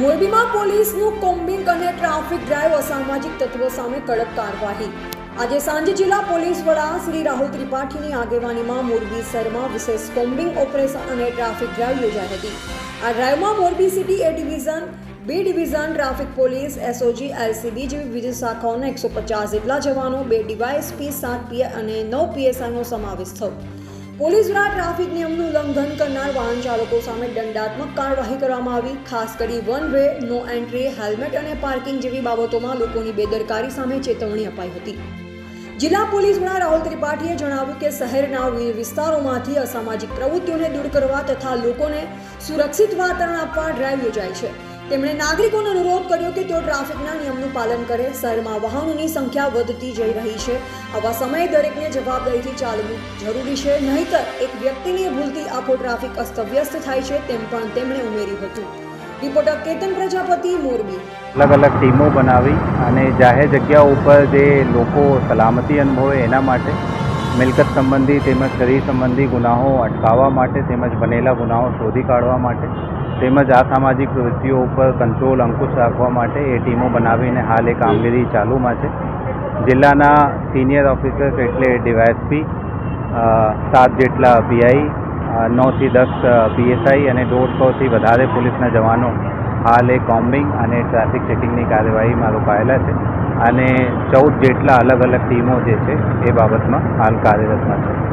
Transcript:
મોરબીમાં પોલીસનું કોમ્બિંગ અને ટ્રાફિક ડ્રાઈવ અસામાજિક તત્વો સામે કડક કાર્યવાહી. આજે સાંજે જિલ્લા પોલીસ વડા શ્રી રાહુલ ત્રિપાઠીની આગેવાનીમાં મોરબી શહેરમાં વિશેષ કોમ્બિંગ ઓપરેશન અને ટ્રાફિક ડ્રાઈવ યોજાઈ હતી. આ ડ્રાઈવમાં Morbi city A division, B division, traffic police, SOG, LCB જેવી વિવિધ શાખાઓના એકસો પચાસ જેટલા જવાનો, બે ડીવાયએસપી, સાત પીએ અને નવ પીએસઆઈનો સમાવેશ થયો. પોલીસ દ્વારા ટ્રાફિક નિયમનું ઉલ્લંઘન કરનાર વાહન ચાલકો સામે દંડાત્મક કાર્યવાહી કરવામાં આવી. ખાસ કરી one way, no entry, helmet અને પાર્કિંગ જેવી બાબતોમાં લોકોની બેદરકારી સામે ચેતવણી અપાઈ હતી. જિલ્લા પોલીસ વડા રાહુલ ત્રિપાઠીએ જણાવ્યું કે શહેરના વિવિધ વિસ્તારોમાંથી અસામાજિક પ્રવૃત્તિઓને દૂર કરવા તથા લોકોને સુરક્ષિત વાતાવરણ આપવા ડ્રાઈવ યોજાય છે. તેમણે નાગરિકોને અનુરોધ કર્યો કે તેઓ ટ્રાફિકના નિયમનું પાલન કરે. શહેરમાં વાહનોની સંખ્યા વધતી જઈ રહી છે. આવા સમયે દરેકને જવાબદારીથી ચાલવું જરૂરી છે. નહીંતર એક વ્યક્તિની ભૂલથી આખો ટ્રાફિક અસ્તવ્યસ્ત થાય છે તેમ પણ તેમણે ઉમેર્યું હતું. રિપોર્ટર કેતન પ્રજાપતિ, મોરબી. અલગ અલગ ટીમો બનાવી અને જાહેર જગ્યા ઉપર જે લોકો સલામતી અનુભવે એના માટે મિલકત સંબંધી તેમજ શરીર સંબંધી ગુનાઓ અટકાવવા માટે તેમજ બનેલા ગુનાઓ શોધી કાઢવા માટે તેમજ અસામાજિક પ્રવૃત્તિઓ ઉપર કંટ્રોલ અંકુશ રાખવા માટે એ ટીમો બનાવીને હાલ એ કામગીરી ચાલુમાં છે. જિલ્લાના સિનિયર ઓફિસર્સ એટલે ડીવાયએસપી સાત જેટલા પીઆઈ નવથી દસ પીએસઆઈ અને દોઢસોથી વધારે પોલીસના જવાનો હાલ એ કોમ્બિંગ અને ટ્રાફિક ચેકિંગની કાર્યવાહીમાં રોકાયેલા છે અને ચૌદ જેટલા અલગ અલગ ટીમો જે છે એ બાબતમાં હાલ કાર્યરતમાં છે.